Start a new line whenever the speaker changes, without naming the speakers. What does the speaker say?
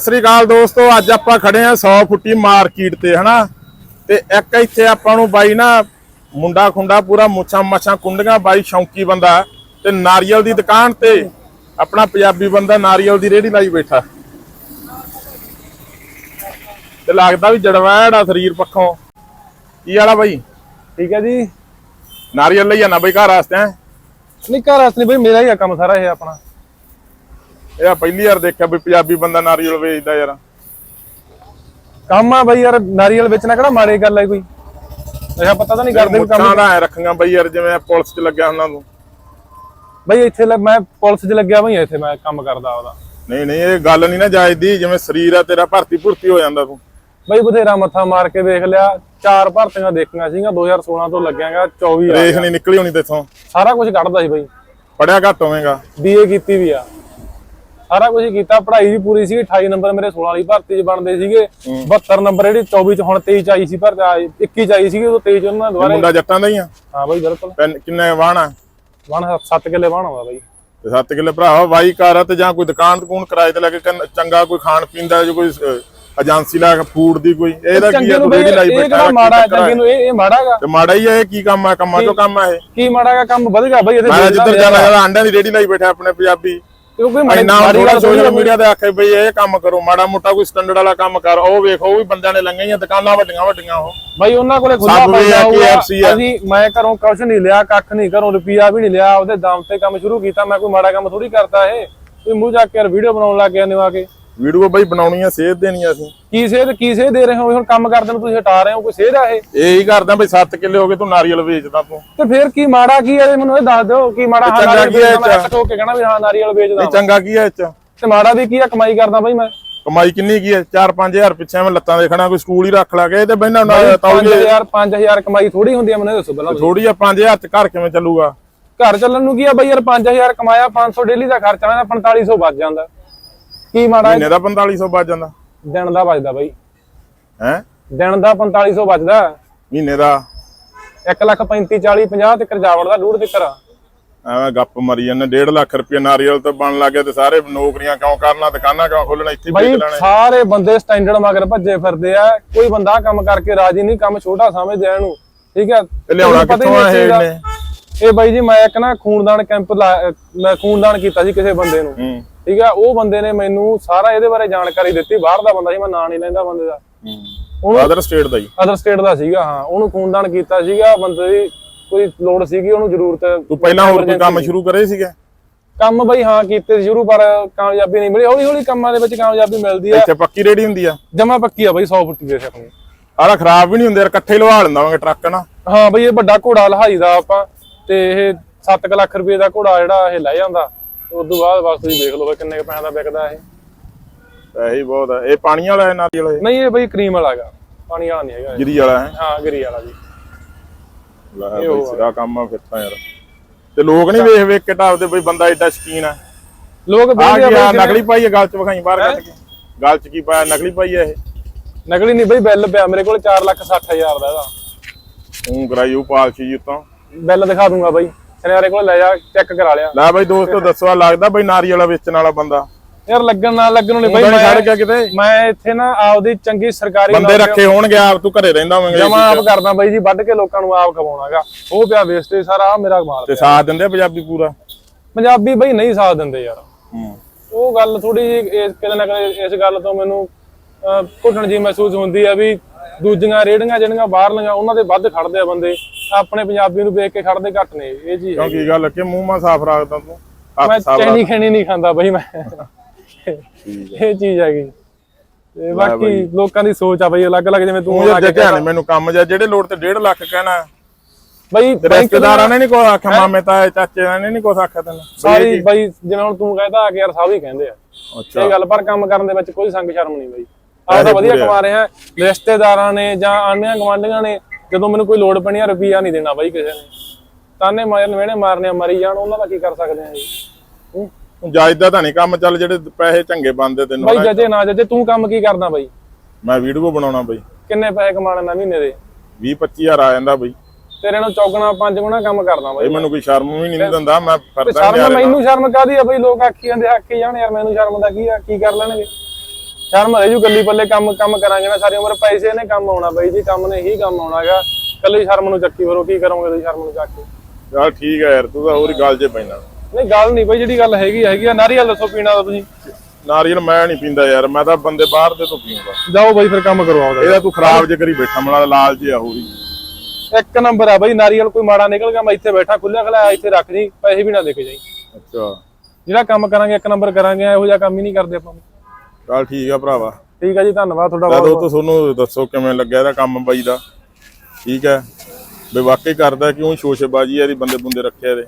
ਸਤਿ ਸ੍ਰੀ ਅਕਾਲ ਦੋਸਤੋ ਅੱਜ ਆਪਾਂ ਖੜੇ ਆ 100 ਫੁੱਟੀ ਮਾਰਕੀਟ ਤੇ ਹਨਾ? ਤੇ ਇੱਕ ਇੱਥੇ ਆਪਾਂ ਨੂੰ ਬਾਈ ਨਾ ਮੁੰਡਾ ਖੁੰਡਾ ਪੂਰਾ ਮੁੱਛਾਂ ਮੱਛਾਂ ਕੁੰਡੀਆਂ ਬਾਈ ਸ਼ੌਂਕੀ ਬੰਦਾ। ਤੇ ਨਾਰੀਅਲ ਦੀ ਦੁਕਾਨ ਤੇ ਆਪਣਾ ਪੰਜਾਬੀ ਬੰਦਾ ਨਾਰੀਅਲ ਦੀ ਰੇਹੜੀ ਲਾਈ ਬੈਠਾ। ਤੇ ਲੱਗਦਾ ਵੀ ਜੜਵੈੜਾ ਸਰੀਰ ਪੱਖੋਂ। ਕੀ ਵਾਲਾ ਬਾਈ?
ਠੀਕ ਹੈ ਜੀ।
ਨਾਰੀਅਲ ਲਈ ਜਾਣਾ ਬਾਈ ਘਰ ਵਾਸਤੇ?
ਨਹੀਂ ਘਰ ਅਸਲੀ ਬਈ ਮੇਰਾ ਹੀ ਆ ਕੰਮ ਸਾਰਾ ਇਹ ਆਪਣਾ।
ਇਹ ਆ ਪਹਿਲੀ ਵਾਰ ਦੇਖਿਆ ਵੀ ਪੰਜਾਬੀ ਬੰਦਾ ਨਾਰੀਅਲ ਵੇਚਦਾ ਯਾਰ।
ਕੰਮ ਆ ਬਈ ਯਾਰ ਨਾਰੀਅਲ ਵੇਚਣਾ ਕਿਹੜਾ ਮਾੜੀ ਗੱਲ ਹੈ ਕੋਈ। ਅੱਛਾ ਪਤਾ ਤਾਂ ਨਹੀਂ ਕਰਦੇ ਵੀ
ਮੁੱਛਾਂ
ਕੰਮ
ਦਾ ਐ ਰੱਖੀਆਂ ਬਾਈ ਯਾਰ ਜਿਵੇਂ ਪੁਲਿਸ 'ਚ ਲੱਗਿਆ ਉਹਨਾਂ ਨੂੰ
ਬਈ ਇੱਥੇ ਲੱਗ- ਮੈਂ ਪੁਲਿਸ 'ਚ ਲੱਗਿਆ ਬਈ ਇੱਥੇ ਮੈਂ ਕੰਮ ਕਰਦਾ ਉਹਦਾ।
ਨਹੀਂ ਨਹੀਂ ਇਹ ਗੱਲ ਨਹੀਂ ਨਾ ਜਾਇਦੀ ਜਿਵੇਂ ਸਰੀਰ ਆ ਤੇਰਾ ਭਰਤੀ ਭੁਰਤੀ ਹੋ ਜਾਂਦਾ ਤੂੰ।
ਬਈ ਬਥੇਰਾ ਮੱਥਾ ਮਾਰ ਕੇ ਵੇਖ ਲਿਆ ਚਾਰ ਭਰਤੀਆਂ ਦੇਖੀਆਂ ਸੀਗਾ 2016 ਤੋਂ ਲੱਗਿਆਗਾ 24 ਆ
ਰੇਖ ਨਹੀਂ ਨਿਕਲੀ ਹੋਣੀ ਤੇਥੋਂ।
ਸਾਰਾ ਕੁਝ ਕੱਢਦਾ ਸੀ ਬਈ।
ਪੜਿਆ ਘੱਟ ਹੋਵੇਂਗਾ।
ਬੀਏ ਕੀਤੀ ਵੀ ਆ। ਸਾਰਾ ਕੁਝ ਕੀਤਾ ਪੜ੍ਹਾਈ ਵੀ ਪੂਰੀ ਸੀ 28 ਨੰਬਰ ਮੇਰੇ 16 ਵਾਲੀ ਭਰਤੀ 'ਚ ਬਣਦੇ ਸੀਗੇ 72 ਨੰਬਰ ਜਿਹੜੀ 24 'ਚ ਹੁਣ 23 'ਚ ਆਈ ਸੀ ਪਰ 21 'ਚ ਆਈ ਸੀਗੀ ਉਹ 23 'ਚ ਉਹਨਾਂ ਨੇ ਦੁਬਾਰੇ
ਮੁੰਡਾ ਜੱਟਾਂ ਦਾ ਹੀ ਆ?
ਹਾਂ ਬਈ ਬਿਲਕੁਲ।
ਕਿੰਨੇ ਵਾਹਣਾ
ਵਣ 7 ਕਿੱਲੇ ਵਣ ਆਉਂਦਾ ਬਈ।
ਤੇ 7 ਕਿੱਲੇ ਭਰਾਵਾ ਵਾਈ ਕਰ ਆ ਤੇ ਜਾਂ ਕੋਈ ਦੁਕਾਨ ਤਕੂਨ ਕਿਰਾਏ ਤੇ ਲੈ ਕੇ ਚੰਗਾ ਕੋਈ ਖਾਣ ਪੀਣ ਦਾ ਜੋ ਕੋਈ ਏਜੰਸੀ ਲਾ ਕੇ ਫੂਡ ਦੀ ਕੋਈ ਇਹਦਾ ਕੀ ਆ ਤੂੰ ਰੇੜੀ ਲਾਈ
ਇਹ
ਬੈਠਾ
ਕਿਹੜਾ ਮਾੜਾ ਚੰਗੇ ਨੂੰ ਇਹ ਇਹ ਮਾੜਾਗਾ
ਤੇ ਮਾੜਾ ਹੀ ਆ ਇਹ ਕੀ ਕੰਮ ਆ ਕੰਮਾਂ ਚੋਂ ਕੰਮ ਆ ਇਹ?
ਕੀ ਮਾੜਾਗਾ ਕੰਮ ਵਧ ਗਿਆ ਬਈ ਇਹਦੇ
ਮੈਂ ਜਿੱਧਰ ਜਾਣਾ ਜਾਣਾ ਆਂਡਿਆਂ ਦੀ ਰੇੜੀ ਲਾਈ ਬੈਠਾ ਆਪਣੇ ਪੰਜਾਬੀ।
ਕੋਈ ਮਾੜੀ
ਇੰਨਾ
ਮਾੜੀ
ਥੋੜਾ
ਗੱਲ
ਸੋਸ਼ਲ
ਥੋੜ੍ਹੀ
ਮੀਡੀਆ ਤੇ ਆਖੇ ਬਈ ਇਹ ਕੰਮ ਕਰੋ ਮਾੜਾ ਮੋਟਾ ਕੋਈ ਸਟੈਂਡਰਡ ਵਾਲਾ ਕੰਮ ਕਰ ਉਹ ਵੇਖੋ ਉਹ ਵੀ ਬੰਦਿਆਂ ਨੇ ਲੰਗੀਆਂ ਦੁਕਾਨਾਂ ਵੱਡੀਆਂ ਵੱਡੀਆਂ ਉਹ।
ਬਈ ਉਹਨਾਂ ਕੋਲੇ ਖੁੱਲਾ ਪੈਸਾ ਹੋਊਗਾ। ਅਸੀਂ ਮੈਂ ਘਰੋਂ ਕੁਛ ਨਹੀਂ ਲਿਆ ਕੱਖ ਨਹੀਂ ਘਰੋਂ ਰੁਪਿਆ ਵੀ ਨਹੀਂ ਲਿਆ ਉਹਦੇ ਦਮ ਤੇ ਕੰਮ ਸ਼ੁਰੂ ਕੀਤਾ ਮੈਂ ਕੋਈ ਮਾੜਾ ਕੰਮ ਥੋੜੀ ਕਰਦਾ ਇਹ। ਕੋਈ ਮੂੰਹ ਜਾ ਕੇ ਯਾਰ ਵੀਡੀਓ ਬਣਾਉਣ ਲੱਗ ਗਿਆ ਨਿਵਾ ਕੇ।
ਵੀਡੀਓ ਬਈ ਬਣਾਉਣੀ ਆ ਸੇਧ ਦੇਣੀ ਆ ਅਸੀਂ।
ਕੀ ਸੇਧ ਕੀ ਸੇਧ ਦੇ ਰਹੇ ਹੋ? ਹੁਣ ਕੰਮ ਕਰਦੇ ਨੂੰ ਤੁਸੀਂ ਹਟਾ ਰਹੇ ਹੋ ਕੋਈ ਸੇਧ ਆ ਇਹ?
ਇਹੀ ਕਰਦਾ ਬਈ 7 ਕਿੱਲੇ ਹੋ ਗਏ ਤੂੰ ਨਾਰੀਅਲ ਵੇਚਦਾ ਤੂੰ।
ਤੇ ਫਿਰ ਕੀ ਮਾੜਾ ਕੀ ਹੈ ਮੈਨੂੰ ਇਹ ਦੱਸ ਦਿਓ ਕੀ ਮਾੜਾ ਹਾਂ ਨਾਰੀਅਲ
ਹੈ
ਵੇਚਦਾ, ਮੈਂ ਠੋਕ ਕੇ ਕਹਿਣਾ ਵੀ ਹਾਂ ਨਾਰੀਅਲ ਵੇਚਦਾ।
ਨਹੀਂ ਚੰਗਾ ਕੀ ਹੈ ਇਹ ਚ?
ਤੇ ਮਾੜਾ ਵੀ ਕੀ ਆ? ਕਮਾਈ ਕਰਦਾ ਬਈ ਮੈਂ।
ਕਮਾਈ ਕਿੰਨੀ ਕੀ ਹੈ 4-5000 ਪਿੱਛੇ ਮੈਂ ਲੱਤਾਂ ਦੇਖਣਾ ਕੋਈ ਸਕੂਲ ਹੀ ਰੱਖ ਲਾ ਕੇ ਤੇ ਬਹਿਣਾ ਨਾ ਤੌਲੀਏ
5000 5000 ਕਮਾਈ ਥੋੜੀ ਹੁੰਦੀ ਆ ਮੈਨੂੰ ਦੱਸੋ ਪਹਿਲਾਂ।
ਥੋੜੀ ਆ 5000 ਚ ਘਰ ਕਿਵੇਂ ਚੱਲੂਗਾ?
ਘਰ ਚੱਲਣ ਨੂੰ ਕੀ ਆ ਬਈ ਯਾਰ 5000 ਕਮਾਇਆ 500 ਡੇਲੀ ਦਾ ਖਰਚਾ ਆਉਂਦਾ 4500 ਬਚ ਜਾਂਦਾ। ਕੀ ਮਾੜਾ
ਮਹੀਨੇ ਦਾ 4500 ਬਚ ਜਾਂਦਾ।
ਦਿਨ ਦਾ ਬਚਦਾ ਬਈ।
ਹੈ?
ਦਿਨ ਦਾ 4500 ਬਚਦਾ
ਮਹੀਨੇ ਦਾ।
1 ਲੱਖ 35 40 50 ਤੇ ਕਰਜਾਵੜ ਦਾ ਡੂੜ ਤਿੱਕਰ।
ਐਵੇਂ ਗੱਪ ਮਰੀ ਜਾਂਦੇ 1.5 ਲੱਖ ਰੁਪਏ ਨਾਰੀਅਲ ਤੇ ਬਣ ਲੱਗੇ ਤੇ ਸਾਰੇ ਨੌਕਰੀਆਂ ਕਿਉਂ ਕਰਨਾ ਦੁਕਾਨਾਂ ਕਿਉਂ ਖੋਲਣਾ ਇੱਥੇ ਵੇਚ ਲੈਣੇ।
ਸਾਰੇ ਬੰਦੇ ਸਟੈਂਡਰਡ ਮਗਰ ਭੱਜੇ ਫਿਰਦੇ ਆ। ਕੋਈ ਬੰਦਾ ਕੰਮ ਕਰਕੇ ਰਾਜੀ ਨਹੀਂ ਕੰਮ ਛੋਟਾ ਸਮਝਦੇ ਆ ਇਹਨੂੰ। ਠੀਕ ਹੈ
ਤੇ ਲਿਆਉਣਾ ਕਿੱਥੋਂ ਆ ਇਹ। ਇਹਨੇ?
ਇਹ ਬਾਈ ਜੀ ਮੈਂ ਇੱਕ ਨਾ ਖੂਨਦਾਨ ਕੈਂਪ ਮੈਂ ਖੂਨਦਾਨ ਕੀਤਾ ਸੀ ਕਿਸੇ ਬੰਦੇ ਨੂੰ। ਠੀਕ ਹੈ ਉਹ ਬੰਦੇ ਨੇ ਮੈਨੂੰ ਸਾਰਾ ਇਹਦੇ ਬਾਰੇ ਜਾਣਕਾਰੀ ਦਿੱਤੀ। ਬਾਹਰ ਦਾ ਬੰਦਾ ਸੀ ਮੈਂ ਨਾਂ ਨਹੀਂ ਲੈਂਦਾ ਬੰਦੇ ਦਾ।
ਹੂੰ। ਅਦਰ ਸਟੇਟ ਦਾ ਹੀ
ਅਦਰ ਸਟੇਟ ਦਾ ਸੀਗਾ ਹਾਂ। ਉਹਨੂੰ ਖੂਨਦਾਨ ਕੀਤਾ ਸੀਗਾ ਬੰਦੇ ਦੀ ਕੋਈ ਲੋੜ ਸੀਗੀ ਉਹਨੂੰ ਜ਼ਰੂਰਤ
ਤੂੰ ਪਹਿਲਾਂ ਹੋਰ ਕੋਈ ਕੰਮ ਸ਼ੁਰੂ ਕਰੇ ਸੀਗੇ?
ਕੰਮ ਬਈ ਹਾਂ ਕੀਤੇ ਸੀ ਸ਼ੁਰੂ ਪਰ ਕਾਮਯਾਬੀ ਨਹੀਂ ਮਿਲੀ। ਹੌਲੀ ਹੌਲੀ ਕੰਮਾਂ ਦੇ ਵਿੱਚ ਕਾਮਯਾਬੀ ਮਿਲਦੀ ਆ।
ਇੱਥੇ ਪੱਕੀ ਰੇੜੀ ਹੁੰਦੀ ਆ?
ਜਮਾ ਪੱਕੀ ਆ ਬਈ 100 ਫੁੱਟੀ ਦੇ ਆਪਣੀ
ਆਹ ਖਰਾਬ ਵੀ ਨਹੀਂ ਹੁੰਦੇ ਯਾਰ ਇਕੱਠੇ ਲਵਾ ਲੈਂਦਾ ਵਾਂਗੇ ਟਰੱਕ ਨਾ
ਹਾਂ ਬਈ ਇਹ ਵੱਡਾ ਘੋੜਾ ਲਹਾਈ ਦਾ ਆਪਾਂ ਤੇ ਇਹ 7 ਲੱਖ ਰੁਪਏ ਦਾ ਘੋੜਾ ਜਿਹੜਾ ਇਹ ਲੈ ਜਾਂਦਾ। ਉਸ ਤੋਂ ਬਾਅਦ ਬਸ ਤੁਸੀਂ ਦੇਖ ਲਓ ਕਿੰਨੇ ਕੁ ਪੈਸੇ ਦਾ ਵਿਕਦਾ ਇਹ।
ਇਹੀ ਬਹੁਤ ਆ। ਇਹ ਪਾਣੀ ਵਾਲਾ ਹੈ ਨਾਰੀਅਲ ਇਹ?
ਨਹੀਂ ਇਹ ਬਈ ਕਰੀਮ ਵਾਲਾ ਹੈਗਾ। ਪਾਣੀ ਵਾਲਾ ਨਹੀਂ ਹੈਗਾ ਇਹ।
ਗਿਰੀ ਵਾਲਾ ਹੈ?
ਹਾਂ ਗਰੀ ਵਾਲਾ ਜੀ।
ਲੈ ਬਈ ਸਿਰਾ ਕੰਮ ਆ ਫਿਰ ਤਾਂ ਯਾਰ। ਤੇ ਲੋਕ ਨਹੀਂ ਵੇਖ ਵੇਖ ਕੇ ਢਾਬਦੇ ਬਈ ਬੰਦਾ ਐਡਾ ਸ਼ਕੀਨ ਆ।
ਲੋਕ
ਆ
ਬਹਿੰਦੇ ਆ
ਕੀ ਆ
ਬਈ
ਨਕਲੀ ਪਾਈ ਆ ਗਲ ਚ ਵਿਖਾਈ ਬਾਹਰ ਕੱਢ ਕੇ। ਗਲ ਚ ਕੀ ਪਾਇਆ ਨਕਲੀ ਪਾਈ ਆ ਇਹ?
ਨਕਲੀ ਨਹੀਂ ਬਈ ਬਿੱਲ ਪਿਆ। ਮੇਰੇ ਕੋਲ 4 ਲੱਖ 60 ਹਜ਼ਾਰ ਦਾ ਇਹਦਾ।
ਤੂੰ ਕਰਾਈ ਉਹ ਪਾਲਸੀ ਜੀ ਉਤੋਂ।
ਬਿੱਲ ਦਿਖਾ ਦੂੰਗਾ ਬਈ। ਸਨਿਆਰੇ ਕੋਲ ਲੈ ਜਾ ਚੈੱਕ ਕਰਾ ਲਿਆ।
ਲੈ ਬਈ ਦੋਸਤੋ ਦੱਸੋ ਆ ਲੱਗਦਾ ਬਈ ਨਾਰੀਅਲ ਵਾਲਾ ਵੇਚਣ ਵਾਲਾ ਬੰਦਾ?
ਯਾਰ ਲੱਗਣ ਨਾ ਲੱਗਣ ਨੂੰ ਨਹੀਂ
ਬਈ ਛੱਡ
ਮੈਂ
ਗਿਆ ਕਿਤੇ?
ਮੈਂ ਇੱਥੇ ਨਾ ਆਪਦੀ ਚੰਗੀ ਸਰਕਾਰੀ
ਬੰਦੇ ਰੱਖੇ ਹੋਣਗੇ ਆਪ ਤੂੰ ਘਰੇ ਰਹਿੰਦਾ ਹੋਵੇਂਗਾ
ਜਮਾ ਆਪ ਕਰਦਾ ਬਾਈ ਜੀ ਵੱਢ ਕੇ ਲੋਕਾਂ ਨੂੰ ਆਪ ਖਵਾਉਣਾਗਾ। ਉਹ ਪਿਆ ਵੇਸਟੇਜ ਸਾਰਾ ਮੇਰਾ ਮਾਲ
ਤੇ ਸਾਥ ਦਿੰਦੇ ਪੰਜਾਬੀ ਪੂਰਾ?
ਪੰਜਾਬੀ ਬਈ ਨਹੀਂ ਸਾਥ ਦਿੰਦੇ ਯਾਰ। ਉਹ ਗੱਲ ਥੋੜੀ ਜਿਹੀ ਇਸ ਕਿਤੇ ਨਾ ਕਿਤੇ ਇਸ ਗੱਲ ਤੋਂ ਮੈਨੂੰ ਘੁੱਟਣ ਜੀ ਮਹਿਸੂਸ ਹੁੰਦੀ ਆ ਵੀ ਦੂਜੀਆਂ ਰੇੜੀਆਂ ਜਿਹੜੀਆਂ ਬਾਹਰਲੀਆਂ ਉਹਨਾਂ ਦੇ ਵੱਧ ਖੜਦੇ ਆ ਬੰਦੇ। ਆਪਣੇ ਪੰਜਾਬੀ ਨੂੰ ਵੇਖ ਕੇ ਖੜਦੇ ਘੱਟ ਨੇ ਇਹ ਜੀ
ਕਿਉਂ ਕੀ ਗੱਲ ਕਿ ਮੂੰਹ ਮਾ ਸਾਫ਼ ਰੱਖਦਾ ਤੂੰ
ਮੈਂ
ਹੱਥ ਸਾਫ਼
ਚੈਨੀ ਖੈਣੀ ਨਹੀਂ ਖਾਂਦਾ ਬਈ ਮੈਂ। ਇਹ ਚੀਜ਼ ਹੈਗੀ। ਤੇ ਬਾਕੀ ਲੋਕਾਂ ਦੀ ਸੋਚ ਆ ਬਈ ਅਲੱਗ-ਅਲੱਗ ਜਿਵੇਂ ਤੂੰ
ਤੂੰ
ਆ ਕੇ
ਨਹੀਂ ਮੈਨੂੰ ਕੰਮ ਜਾ ਜਿਹੜੇ ਲੋੜ ਤੇ 1.5 ਲੱਖ ਕਹਿਣਾ।
ਬਈ
ਤੇ ਰਿਸ਼ਤੇਦਾਰਾਂ ਨੇ ਨਹੀਂ ਕੋਈ ਆਖਿਆ ਮਾਮੇ ਤਾਏ ਚਾਚੇ ਨੇ ਨਹੀਂ ਕੁਛ ਆਖਿਆ ਤੈਨੂੰ।
ਸਾਰੀ ਬਈ ਜਿਵੇਂ ਹੁਣ ਤੂੰ ਕਹਿੰਦਾ ਆ ਕਿ ਯਾਰ ਸਭ ਹੀ ਕਹਿੰਦੇ ਆ।
ਅੱਛਾ।
ਇਹ ਗੱਲ ਪਰ ਕੰਮ ਕਰਨ ਦੇ ਵਿੱਚ ਕੋਈ ਸੰਗ ਸ਼ਰਮ ਨਹੀਂ ਬਈ। ਆਹ ਤਾਂ ਵਧੀਆ ਕਮਾ ਰਹੇ ਆ। ਰਿਸ਼ਤੇਦਾਰਾਂ ਨੇ ਜਾਂ ਆਂਢੀਆਂ ਗਵਾਂਢੀਆਂ ਨੇ ਜਦੋਂ ਮੈਨੂੰ ਕੋਈ ਲੋੜ ਪੈਣੀ ਆ ਰੁਪਈਆ ਨਹੀਂ ਦੇਣਾ ਬਈ ਕਿਸੇ ਨੇ। ਤਾਨੇ ਮਾਰਨ ਵੇਣੇ ਮਾਰਨੇ ਮਰੀ ਜਾਣ ਉਹਨਾਂ ਦਾ ਕੀ ਕਰ ਸਕਦੇ ਆ ਜੀ।
ਜਾਇਦਾ ਤਾਂ ਨਹੀਂ ਕੰਮ ਚੱਲ ਜਿਹੜੇ ਪੈਸੇ ਚੰਗੇ ਬੰਦੇ ਤੈਨੂੰ
ਬਈ ਜੱਜੇ ਨਾ ਜੱਜੇ ਤੂੰ ਕੰਮ ਕੀ ਕਰਦਾ ਬਈ?
ਮੈਂ ਵੀਡੀਓ ਬਣਾਉਣਾ ਬਈ।
ਕਿੰਨੇ ਪੈਸੇ ਕਮਾਣੇ ਮਹੀਨੇ ਦੇ?
20 25000 ਆ ਜਾਂਦਾ ਬਈ।
ਤੇਰੇ ਨੂੰ ਚੌਗਣਾ ਪੰਜ ਗੁਣਾ ਕੰਮ ਕਰਦਾ ਬਈ।
ਮੈਨੂੰ ਕੋਈ ਸ਼ਰਮ ਵੀ ਨਹੀਂ ਦਿੰਦਾ ਮੈਂ ਕਰਦਾ
ਸ਼ਰਮ
ਯਾਰ
ਮੈਨੂੰ ਸ਼ਰਮ ਕਾਦੀ ਆ ਬਈ? ਲੋਕ ਆਖੀ ਜਾਂਦੇ ਆਖੀ ਜਾਣ ਯਾਰ ਮੈਨੂੰ ਸ਼ਰਮ ਦਾ ਕੀ ਆ ਕੀ ਕਰ ਲੈਣਗੇ? ਸ਼ਰਮ ਰਹਿ ਜੂ ਗੱਲੀ ਪੱਲੇ ਕੰਮ ਕੰਮ ਕਰਾਂਗੇ ਨਾ ਸਾਰੀ ਉਮਰ ਪੈਸੇ ਨੇ ਕੰਮ ਆਉਣਾ ਬਾਈ ਜੀ ਕੰਮ ਨੇ ਹੀ ਕੰਮ ਆਉਣਾਗਾ ਕੱਲੀ ਸ਼ਰਮ ਨੂੰ ਚੱਕੀ ਫਿਰੋ ਕੀ ਕਰੋਗੇ ਤੁਸੀਂ ਸ਼ਰਮ ਨੂੰ ਚੱਕ ਕੇ?
ਚੱਲ ਠੀਕ ਹੈ ਯਾਰ ਤੂੰ ਤਾਂ ਹੋਰ ਹੀ ਗੱਲ 'ਚ ਪੈਣਾ।
ਨਹੀਂ ਗੱਲ ਨਹੀਂ ਬਾਈ ਜਿਹੜੀ ਗੱਲ ਹੈਗੀ ਹੈਗੀ ਆ। ਨਾਰੀਅਲ ਦੱਸੋ ਪੀਣਾ ਤਾਂ ਤੁਸੀਂ।
ਨਾਰੀਅਲ ਮੈਂ ਨਹੀਂ ਪੀਂਦਾ ਯਾਰ ਮੈਂ ਤਾਂ ਬੰਦੇ ਬਾਹਰ ਦੇ ਤੋਂ ਪੀਉਂਦਾ
ਜਾਓ ਬਾਈ ਫਿਰ ਕੰਮ ਕਰੋ ਆਪਦਾ।
ਇਹਦਾ ਤੂੰ ਖਰਾਬ ਜੇ ਕਰੀ ਬੈਠਾ ਮਣਾ ਲਾਲ ਜਿਹਾ ਹੋਰੀ
ਇੱਕ ਨੰਬਰ ਆ ਬਾਈ ਨਾਰੀਅਲ ਕੋਈ ਮਾੜਾ ਨਿਕਲ ਗਿਆ ਮੈਂ ਇੱਥੇ ਬੈਠਾ ਖੁੱਲਿਆ ਖਲਾ ਇੱਥੇ ਰੱਖ ਜੀ ਪੈਸੇ ਵੀ ਨਾ ਦੇ ਕੇ ਜਾਈ।
ਅੱਛਾ।
ਜਿਹੜਾ ਕੰਮ ਕਰਾਂਗੇ ਇੱਕ ਨੰਬਰ ਕਰਾਂਗੇ ਇਹੋ ਜਿਹਾ ਕੰਮ ਹੀ ਨਹੀਂ ਕਰਦੇ ਆਪਾਂ।
ਚੱਲ ਠੀਕ ਆ ਭਰਾਵਾ।
ਠੀਕ ਹੈ ਜੀ ਧੰਨਵਾਦ ਤੁਹਾਡਾ ਬਹੁਤ
ਜਦੋਂ ਤੋਂ ਤੁਹਾਨੂੰ ਦੱਸੋ ਕਿਵੇਂ ਲੱਗਿਆ ਇਹਦਾ ਕੰਮ ਬਾਈ ਦਾ? ਠੀਕ ਹੈ। ਵੀ ਵਾਕਈ ਕਰਦਾ ਕਿਉਂ ਸ਼ੋਸ਼ੇਬਾਜੀ ਆ ਇਹਦੀ ਬੰਦੇ ਬੰਦੇ ਰੱਖਿਆ ਇਹਦੇ?